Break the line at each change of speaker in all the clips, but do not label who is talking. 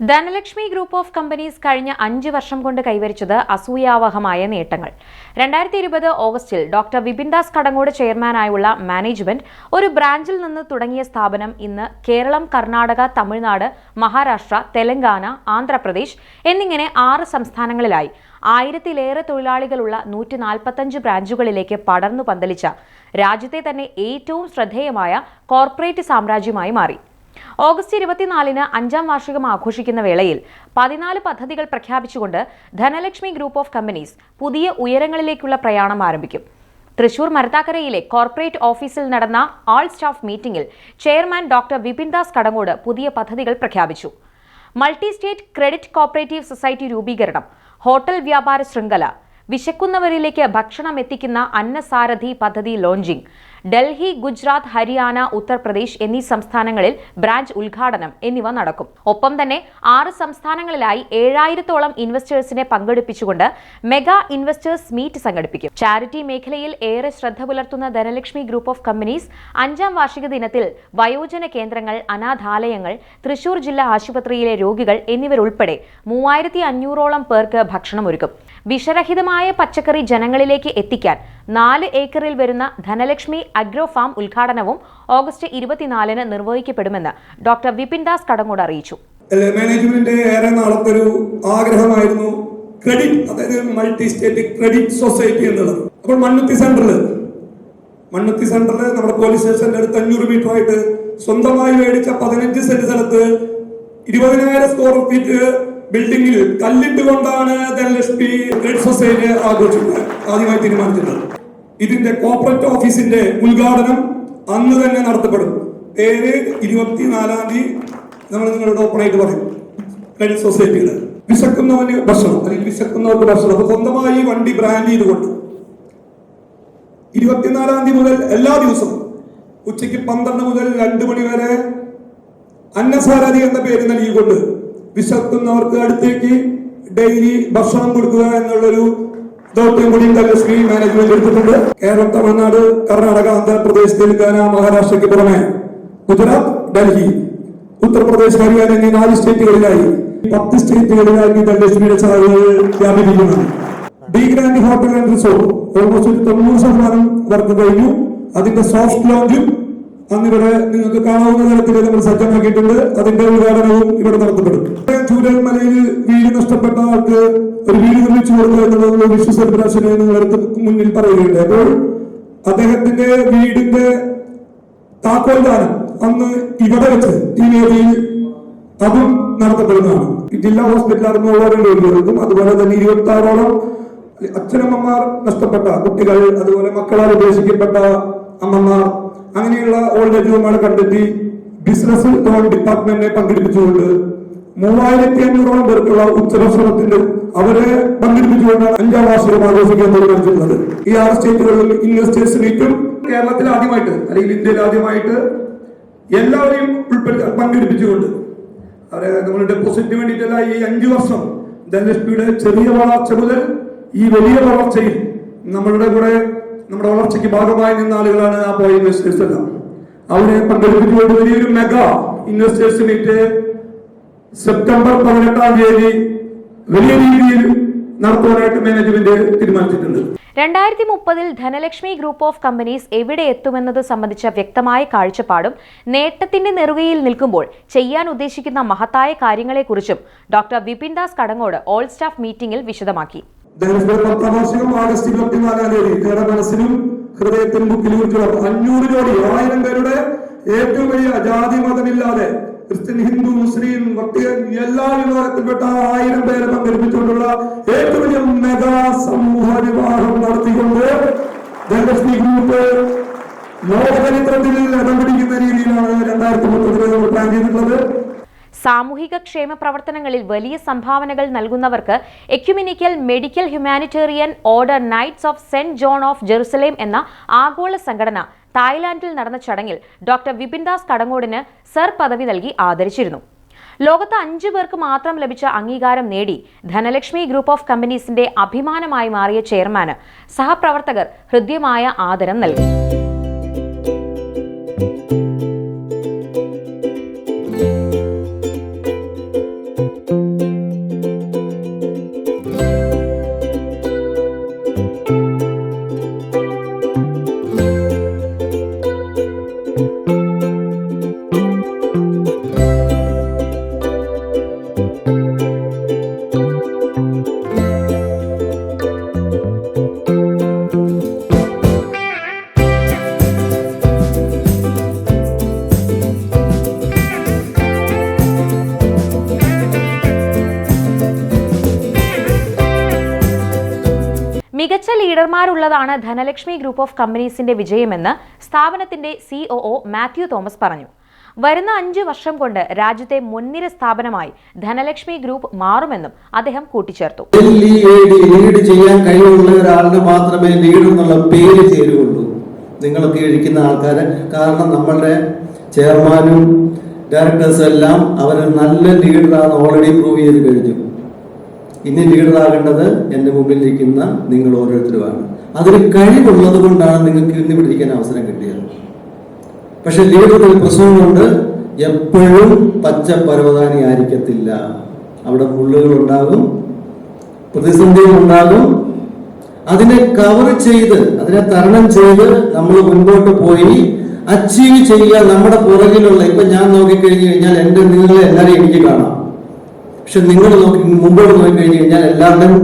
Dhanlaxmi group of companies കഴിഞ്ഞ അഞ്ച് വർഷം കൊണ്ട് കൈവരിച്ചത് അസൂയാവഹമായ നേട്ടങ്ങൾ. രണ്ടായിരത്തി ഇരുപത് ഓഗസ്റ്റിൽ ഡോക്ടർ വിപിൻദാസ് കടങ്ങോട് ചെയർമാനായുള്ള മാനേജ്മെന്റ് ഒരു ബ്രാഞ്ചിൽ നിന്ന് തുടങ്ങിയ സ്ഥാപനം ഇന്ന് കേരളം കർണാടക തമിഴ്നാട് മഹാരാഷ്ട്ര തെലങ്കാന ആന്ധ്രാപ്രദേശ് എന്നിങ്ങനെ ആറ് സംസ്ഥാനങ്ങളിലായി ആയിരത്തിലേറെ തൊഴിലാളികളുള്ള നൂറ്റി നാൽപ്പത്തഞ്ച് ബ്രാഞ്ചുകളിലേക്ക് പടർന്നു പന്തലിച്ച രാജ്യത്തെ തന്നെ ഏറ്റവും ശ്രദ്ധേയമായ കോർപ്പറേറ്റ് സാമ്രാജ്യമായി മാറി. ഓഗസ്റ്റ് ഇരുപത്തിനാലിന് അഞ്ചാം വാർഷികം ആഘോഷിക്കുന്ന വേളയിൽ പതിനാല് പദ്ധതികൾ പ്രഖ്യാപിച്ചുകൊണ്ട് ധനലക്ഷ്മി ഗ്രൂപ്പ് ഓഫ് കമ്പനീസ് പുതിയ ഉയരങ്ങളിലേക്കുള്ള പ്രയാണം ആരംഭിക്കും. തൃശൂർ മരത്താക്കരയിലെ കോർപ്പറേറ്റ് ഓഫീസിൽ നടന്ന ആൾ സ്റ്റാഫ് മീറ്റിംഗിൽ ചെയർമാൻ ഡോക്ടർ വിപിൻ ദാസ് കടങ്ങോട് പുതിയ പദ്ധതികൾ പ്രഖ്യാപിച്ചു. Multi state credit cooperative society രൂപീകരണം ഹോട്ടൽ വ്യാപാര ശൃംഖല വിശക്കുന്നവരിലേക്ക് ഭക്ഷണം എത്തിക്കുന്ന അന്നസാരഥി പദ്ധതി ലോഞ്ചിംഗ് ഡൽഹി ഗുജറാത്ത് ഹരിയാന ഉത്തർപ്രദേശ് എന്നീ സംസ്ഥാനങ്ങളിൽ ബ്രാഞ്ച് ഉദ്ഘാടനം എന്നിവ നടക്കും. ഒപ്പം തന്നെ ആറ് സംസ്ഥാനങ്ങളിലായി ഏഴായിരത്തോളം ഇൻവെസ്റ്റേഴ്സിനെ പങ്കെടുപ്പിച്ചുകൊണ്ട് മെഗാ ഇൻവെസ്റ്റേഴ്സ് മീറ്റ് സംഘടിപ്പിക്കും. ചാരിറ്റി മേഖലയിൽ ഏറെ ശ്രദ്ധ പുലർത്തുന്ന ധനലക്ഷ്മി ഗ്രൂപ്പ് ഓഫ് കമ്പനീസ് അഞ്ചാം വാർഷിക ദിനത്തിൽ വയോജന കേന്ദ്രങ്ങൾ അനാഥാലയങ്ങൾ തൃശൂർ ജില്ലാ ആശുപത്രിയിലെ രോഗികൾ എന്നിവരുൾപ്പെടെ മൂവായിരത്തി അഞ്ഞൂറോളം പേർക്ക് ഭക്ഷണമൊരുക്കും. വിഷരഹിതമായ പച്ചക്കറി ജനങ്ങളിലേക്ക് എത്തിക്കാൻ നാല് ഏക്കറിൽ വരുന്ന ധനലക്ഷ്മി അഗ്രോ ഫാം ഉദ്ഘാടനവും ഓഗസ്റ്റ് ഇരുപത്തിനാലിന് നിർവഹിക്കപ്പെടുമെന്ന് ഡോക്ടർ വിപിൻ ദാസ് കടങ്ങോട് അറിയിച്ചു.
മാനേജ്മെന്റിന്റെ മാനേജ്മെന്റ് ഏറെ നാളത്തെ ഒരു ആഗ്രഹമായിരുന്നു ക്രെഡിറ്റ് അതായത് മൾട്ടി സ്റ്റേറ്റ് ക്രെഡിറ്റ് സൊസൈറ്റി എന്നുള്ളത്. അപ്പോൾ മണ്ണുത്തി സെന്ററിൽ മണ്ണുത്തി സെന്ററിൽ നമ്മുടെ പോലീസ് സ്റ്റേഷന്റെ അടുത്ത് അഞ്ഞൂറ് മീറ്റർ ആയിട്ട് സ്വന്തമായി മേടിച്ച പതിനഞ്ച് സെന്റ് സ്ഥലത്ത് ഇരുപതിനായിരം സ്ക്വയർ ഫീറ്റ് ബിൽഡിംഗിൽ കല്ലിട്ടുകൊണ്ടാണ് ധനലക്ഷ്മി റെഡ് സൊസൈറ്റി ആഘോഷിക്കുന്നത്. ആദ്യമായി തീരുമാനിച്ചിട്ടുള്ളത്. ഇതിന്റെ കോർപ്പറേറ്റ് ഓഫീസിന്റെ ഉദ്ഘാടനം അന്ന് തന്നെ നടത്തപ്പെടും. പേര് ഇരുപത്തിനാലാം തീയതി നമ്മൾ നിങ്ങളുടെ ഓപ്പറേറ്റ് പറയും. ക്രെഡിറ്റ് സൊസൈറ്റികൾ വിശക്കുന്നവന് ഭക്ഷണം അല്ലെങ്കിൽ വിശക്കുന്നവർക്ക് ഭക്ഷണം. അപ്പൊ സ്വന്തമായി വണ്ടി ബ്രാൻഡ് ചെയ്തുകൊണ്ട് ഇരുപത്തിനാലാം തീയതി മുതൽ എല്ലാ ദിവസവും ഉച്ചയ്ക്ക് പന്ത്രണ്ട് മുതൽ രണ്ട് മണി വരെ അന്നസാരഥി എന്ന പേര് നൽകിക്കൊണ്ട് വിശക്കുന്നവർക്ക് അടുത്തേക്ക് ഡെയിലി ഭക്ഷണം കൊടുക്കുക എന്നുള്ളൊരു ദൗത്യം കൂടി ധനലക്ഷ്മി മാനേജ്മെന്റ് എടുത്തിട്ടുണ്ട്. കേരളം തമിഴ്നാട് കർണാടക ആന്ധ്രാപ്രദേശ് തെലുങ്കാന മഹാരാഷ്ട്രയ്ക്ക് പുറമെ ഗുജറാത്ത് ഡൽഹി ഉത്തർപ്രദേശ് ഹരിയാന എന്നീ നാല് സ്റ്റേറ്റുകളിലായി പത്ത് സ്റ്റേറ്റുകളിലായി ധനലക്ഷ്മിയുടെ സാധ്യതകൾ വ്യാപിപ്പിക്കുന്നതാണ് the grand hotel and resort almost ഒരു തൊണ്ണൂറ് ശതമാനം വർക്ക് കഴിഞ്ഞു. അതിന്റെ സോഫ്റ്റ് ലോഞ്ചും അന്നിവിടെ നിങ്ങൾക്ക് കാണാവുന്ന തരത്തിൽ നമ്മൾ സജ്ജമാക്കിയിട്ടുണ്ട്. അതിന്റെ ഉദ്ഘാടനവും ഇവിടെ നടത്തപ്പെടും. ചൂരൽമലയിൽ വീട് നഷ്ടപ്പെട്ട ആൾക്ക് ഒരു വീട് നിർമ്മിച്ചു കൊടുക്കുക എന്നുള്ളത് വിശ്വ സർപ്രാശനെ നിങ്ങളടുത്ത് മുന്നിൽ പറയുകയുണ്ട് അപ്പോൾ അദ്ദേഹത്തിന്റെ വീടിന്റെ താക്കോൽ ദാനം അന്ന് ഇവിടെ വെച്ച് ഈ വേദിയിൽ അതും നടത്തപ്പെടുന്നതാണ്. ജില്ലാ ഹോസ്പിറ്റൽ രോഗികൾക്കും അതുപോലെ തന്നെ ഇരുപത്തി ആറോളം അച്ഛനമ്മമാർ നഷ്ടപ്പെട്ട കുട്ടികൾ അതുപോലെ മക്കളാൽ ഉപേക്ഷിക്കപ്പെട്ട അമ്മമാർ അങ്ങനെയുള്ള ഓൾഡ് ഏജ് ഹോമുകൾ കണ്ടെത്തി ബിസിനസ് ലോൺ ഡിപ്പാർട്ട്മെന്റിനെ പങ്കെടുപ്പിച്ചുകൊണ്ട് മൂവായിരത്തി അഞ്ഞൂറോളം പേർക്കുള്ള ഉച്ചഭക്ഷണത്തിന്റെ അവരെ പങ്കെടുപ്പിച്ചുകൊണ്ടാണ് അഞ്ചാം വാർഷികം ആഘോഷിക്കാൻ തീരുമാനിച്ചിട്ടുള്ളത്. ഈ ആറ് സ്റ്റേറ്റുകളിൽ ഇൻവെസ്റ്റേഴ്സ് മീറ്റും കേരളത്തിൽ ആദ്യമായിട്ട് അല്ലെങ്കിൽ ഇന്ത്യയിൽ ആദ്യമായിട്ട് എല്ലാവരെയും ഉൾപ്പെടുത്തി പങ്കെടുപ്പിച്ചുകൊണ്ട്. അവരെ നമ്മൾ ഡെപ്പോസിറ്റിന് വേണ്ടിയിട്ടല്ല ഈ അഞ്ചു വർഷം ധനലക്ഷ്മിയുടെ ചെറിയ വളർച്ച മുതൽ ഈ വലിയ വളർച്ചയിൽ നമ്മളുടെ കൂടെ നമ്മുടെ വളർച്ചയ്ക്ക് ഭാഗമായി നിന്ന ആളുകളാണ് ആ പോയ ഇൻവെസ്റ്റേഴ്സ് എല്ലാം. അവരെ പങ്കെടുപ്പിച്ചുകൊണ്ട് വലിയൊരു മെഗാ ഇൻവെസ്റ്റേഴ്സ് മീറ്റ് സെപ്റ്റംബർ പതിനെട്ടാം തീയതി വലിയ രീതിയിൽ നടത്തുവാനായിട്ട് മാനേജ്മെന്റ് തീരുമാനിച്ചിട്ടുണ്ട്.
രണ്ടായിരത്തി മുപ്പതിൽ ധനലക്ഷ്മി ഗ്രൂപ്പ് ഓഫ് കമ്പനീസ് എവിടെ എത്തുമെന്നത് സംബന്ധിച്ച വ്യക്തമായ കാഴ്ചപ്പാടും നേട്ടത്തിന്റെ നെറുകയിൽ നിൽക്കുമ്പോൾ ചെയ്യാൻ ഉദ്ദേശിക്കുന്ന മഹത്തായ കാര്യങ്ങളെക്കുറിച്ചും doctor Vipin Das Kadangode all staff മീറ്റിംഗിൽ വിശദമാക്കി.
വാർഷികം ആഗസ്റ്റ് ഇരുപത്തിനാലാം തീയതി. നിങ്ങളുടെ മനസ്സിലും ഹൃദയത്തിനും ബുക്കിലും കുറിച്ചുള്ള അഞ്ഞൂറ് കോടി ആയിരം പേരുടെ ഏറ്റവും വലിയ ജാതി മതമില്ലാതെ ക്രിസ്ത്യൻ ഹിന്ദു മുസ്ലിം ഭക്തികൻ എല്ലാ വിഭാഗത്തിൽപ്പെട്ട ആയിരം പേരെ പങ്കെടുപ്പിച്ചുകൊണ്ടുള്ള ഏറ്റവും വലിയ മെഗാ സമൂഹ വിവാഹം നടത്തിക്കൊണ്ട് ധനലക്ഷ്മി ഗ്രൂപ്പ് ലോകചരിത്രത്തിൽ ഇടം പിടിക്കുന്ന രീതിയിലാണ് രണ്ടായിരത്തി മുപ്പതിൽ പ്ലാൻ ചെയ്തിട്ടുള്ളത്.
സാമൂഹിക ക്ഷേമ പ്രവർത്തനങ്ങളിൽ വലിയ സംഭാവനകൾ നൽകുന്നവർക്ക് ecumenical medical humanitarian order knights of saint John of Jerusalem എന്ന ആഗോള സംഘടന തായ്ലാന്റിൽ നടന്ന ചടങ്ങിൽ ഡോക്ടർ വിപിൻദാസ് കടങ്ങോടിന് സർ പദവി നൽകി ആദരിച്ചിരുന്നു. ലോകത്ത് അഞ്ചു പേർക്ക് മാത്രം ലഭിച്ച അംഗീകാരം നേടി ധനലക്ഷ്മി ഗ്രൂപ്പ് ഓഫ് കമ്പനീസിന്റെ അഭിമാനമായി മാറിയ ചെയർമാന് സഹപ്രവർത്തകർ ഹൃദ്യമായ ആദരം നൽകി. മികച്ച ലീഡർമാരുള്ളതാണ് ധനലക്ഷ്മി ഗ്രൂപ്പ് ഓഫ് കമ്പനീസിന്റെ വിജയമെന്ന് സ്ഥാപനത്തിന്റെ സിഒഒ മാത്യു തോമസ് പറഞ്ഞു. വരുന്ന അഞ്ച് വർഷം കൊണ്ട് രാജ്യത്തെ മുൻനിര സ്ഥാപനമായി ധനലക്ഷ്മി ഗ്രൂപ്പ് മാറുമെന്നും അദ്ദേഹം കൂട്ടിച്ചേർത്തു.
ലീഡ് ചെയ്യാൻ കഴിവുള്ള ഒരാളിന് മാത്രമേ ലീഡ് എന്നുള്ള പേര് ചേരുകയുള്ളൂ. നിങ്ങളൊക്കെ ഇരിക്കുന്ന ആൾക്കാരെ. കാരണം നമ്മളുടെ ചെയർമാനും ഡയറക്ടേഴ്സും എല്ലാം അവർ നല്ല ലീഡറാണ് ഓൾറെഡി പ്രൂവ് ചെയ്ത് കഴിഞ്ഞു. ഇനി ലീഡറാകേണ്ടത് എന്റെ മുമ്പിലിരിക്കുന്ന നിങ്ങൾ ഓരോരുത്തരുമാണ് അതിന് കഴിവുള്ളത് കൊണ്ടാണ് നിങ്ങൾക്ക് ഇന്ന് പിടിക്കാൻ അവസരം കിട്ടിയത്. പക്ഷെ ലീഡറുടെ ഒരു കൊണ്ട് എപ്പോഴും പച്ച പരവതാനി ആയിരിക്കത്തില്ല. അവിടെ മുള്ളുകൾ ഉണ്ടാകും പ്രതിസന്ധികൾ ഉണ്ടാകും അതിനെ കവർ ചെയ്ത് അതിനെ തരണം ചെയ്ത് നമ്മൾ മുൻപോട്ട് പോയി അച്ചീവ് ചെയ്യുക നമ്മുടെ പുറകിലുള്ള ഇപ്പൊ ഞാൻ നോക്കിക്കഴിഞ്ഞു കഴിഞ്ഞാൽ എന്റെ നിങ്ങളെ എല്ലാവരെയും എനിക്ക് കാണാം. പക്ഷെ നിങ്ങൾ നോക്കി മുമ്പോട്ട് നോക്കിക്കഴിഞ്ഞ് കഴിഞ്ഞാൽ എല്ലാവരുടെയും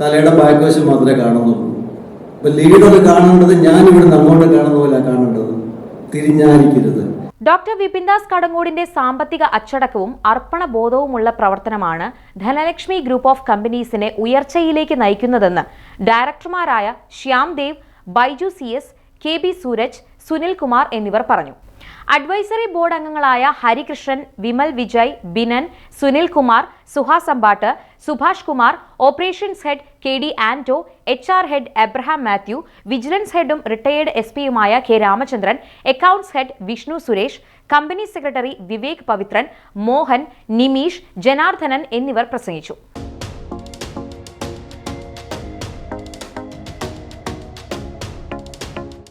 തലയുടെ ബാക്ക്വശം മാത്രമേ കാണുന്നുള്ളൂ. അപ്പൊ ലീഡർ കാണേണ്ടത് ഞാൻ ഇവിടെ അങ്ങോട്ട് കാണുന്ന പോലെ കാണേണ്ടത് തിരിഞ്ഞായിരിക്കരുത്.
ഡോക്ടർ വിപിൻദാസ് കടങ്ങൂടിന്റെ സാമ്പത്തിക അച്ചടക്കവും അർപ്പണബോധവുമുള്ള പ്രവർത്തനമാണ് ധനലക്ഷ്മി ഗ്രൂപ്പ് ഓഫ് കമ്പനീസിനെ ഉയർച്ചയിലേക്ക് നയിക്കുന്നതെന്ന് ഡയറക്ടർമാരായ Shyam Dev Baiju C S K B Sooraj Sunil Kumar എന്നിവർ പറഞ്ഞു. അഡ്വൈസറി ബോർഡ് അംഗങ്ങളായ Harikrishnan Vimal Vijay Binan Sunil Kumar Suhas Ambatt Subhash Kumar operations head K D Anto H R head Abraham Mathew vigilance ഹെഡും retired S പിയുമായ K Ramachandran accounts head Vishnu Suresh company secretary Vivek Pavithran Mohan Nimeesh Janardhanan എന്നിവർ പ്രസംഗിച്ചു.